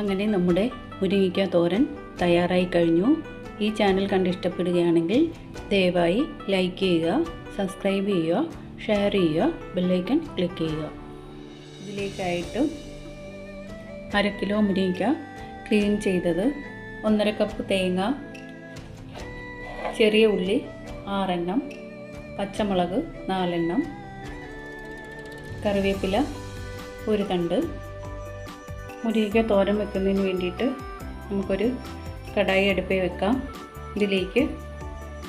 അങ്ങനെ നമ്മുടെ മുരിങ്ങിക്ക തോരൻ തയ്യാറായി കഴിഞ്ഞു. ഈ ചാനൽ കണ്ട് ഇഷ്ടപ്പെടുകയാണെങ്കിൽ ദയവായി ലൈക്ക് ചെയ്യുക സബ്സ്ക്രൈബ് ചെയ്യുക ഷെയർ ചെയ്യുക ബെല്ലൈക്കൺ ക്ലിക്ക് ചെയ്യുക. ഇതിലേക്കായിട്ട് അര കിലോ മുരിങ്ങിക്ക ക്ലീൻ ചെയ്തത് ഒന്നര കപ്പ് തേങ്ങ ചെറിയ ഉള്ളി ആറെണ്ണം പച്ചമുളക് നാലെണ്ണം കറിവേപ്പില ഒരു തണ്ട് മുരിങ്ങയ്ക്ക തോരൻ വെക്കുന്നതിന് വേണ്ടിയിട്ട് നമുക്കൊരു കടായി അടുപ്പിൽ വെക്കാം. ഇതിലേക്ക്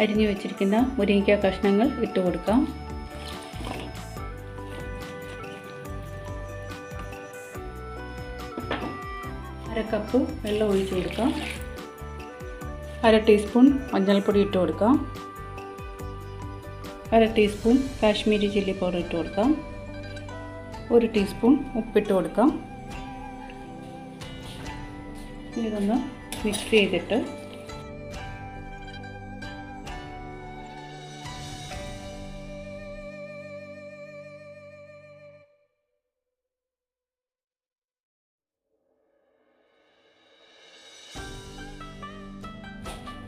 അരിഞ്ഞു വെച്ചിരിക്കുന്ന മുരിങ്ങിക്ക കഷ്ണങ്ങൾ ഇട്ട് കൊടുക്കാം. അര കപ്പ് വെള്ളം ഒഴിച്ച് കൊടുക്കാം. അര ടീസ്പൂൺ മഞ്ഞൾപ്പൊടി ഇട്ട് കൊടുക്കാം. അര ടീസ്പൂൺ കാശ്മീരി ചില്ലി പൗഡർ ഇട്ട് കൊടുക്കാം. ഒരു ടീസ്പൂൺ ഉപ്പിട്ട് കൊടുക്കാം. ഇതൊന്ന് മിക്സ് ചെയ്തിട്ട്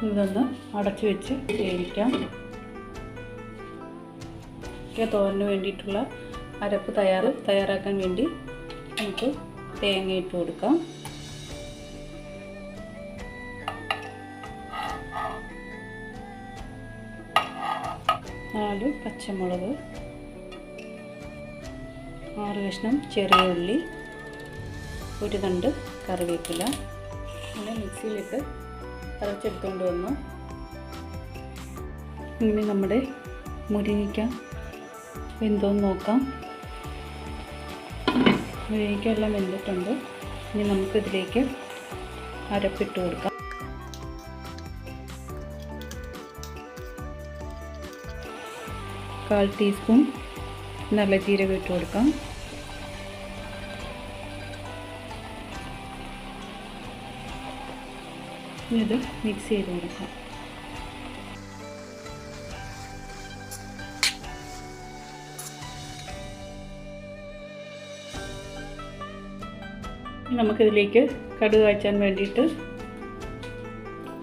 ഇതൊന്ന് അടച്ചു വെച്ച് വേവിക്കാം. തോരന് വേണ്ടിയിട്ടുള്ള അരപ്പ് തയ്യാറ് തയ്യാറാക്കാൻ വേണ്ടി നമുക്ക് തേങ്ങ ഇട്ട് കൊടുക്കാം. നാല് പച്ചമുളക് ആറ് കഷ്ണം ചെറിയ ഉള്ളി ഒരു തണ്ട് കറിവേപ്പില. പിന്നെ മിക്സിയിലിട്ട് അരച്ചെടുത്തുകൊണ്ട് വന്നു. ഇനി നമ്മുടെ മുരിങ്ങിക്ക വെന്തോന്ന് നോക്കാം. മുരിങ്ങിക്ക എല്ലാം വെന്തിട്ടുണ്ട്. ഇനി നമുക്കിതിലേക്ക് അരപ്പിട്ട് കൊടുക്കാം. കാൽ ടീസ്പൂൺ നല്ല ജീരകം ഇട്ട് കൊടുക്കാം. ഇത് മിക്സ് ചെയ്ത് കൊടുക്കാം. നമുക്കിതിലേക്ക് കടുക് കാച്ചാൻ വേണ്ടിയിട്ട്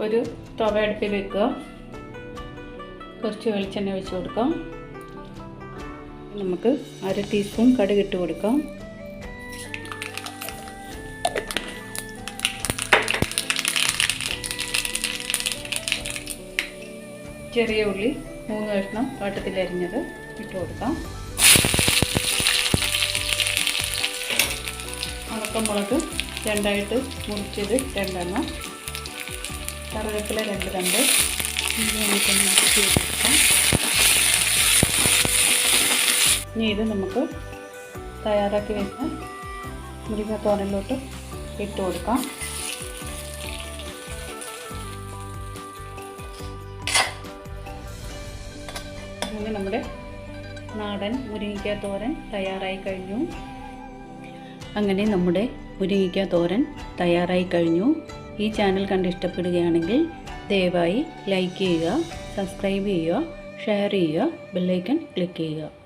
ഒരു തവ അടുപ്പിൽ വെക്കുക. കുറച്ച് വെളിച്ചെണ്ണ വെച്ച് കൊടുക്കാം. നമുക്ക് അര ടീസ്പൂൺ കടുക് ഇട്ട് കൊടുക്കാം. ചെറിയ ഉള്ളി മൂന്ന് കഷ്ണം പാട്ടത്തിൽ അരിഞ്ഞത് ഇട്ട് കൊടുക്കാം. ഉണക്കമുളക് രണ്ടായിട്ട് മുറിച്ചത് രണ്ടെണ്ണം. കറിവേപ്പില രണ്ട് രണ്ട് കൊടുക്കാം ഇനി ഇത് നമുക്ക് തയ്യാറാക്കി വെച്ച മുരിങ്ങ തോരനിലോട്ട് ഇട്ട് കൊടുക്കാം. അങ്ങനെ നമ്മുടെ നാടൻ മുരിങ്ങിക്ക തോരൻ തയ്യാറായി കഴിഞ്ഞു. അങ്ങനെ നമ്മുടെ മുരിങ്ങിക്ക തോരൻ തയ്യാറായി കഴിഞ്ഞു. ഈ ചാനൽ കണ്ട് ഇഷ്ടപ്പെടുകയാണെങ്കിൽ ദയവായി ലൈക്ക് ചെയ്യുക സബ്സ്ക്രൈബ് ചെയ്യുക ഷെയർ ചെയ്യുക ബെല്ലൈക്കൺ ക്ലിക്ക് ചെയ്യുക.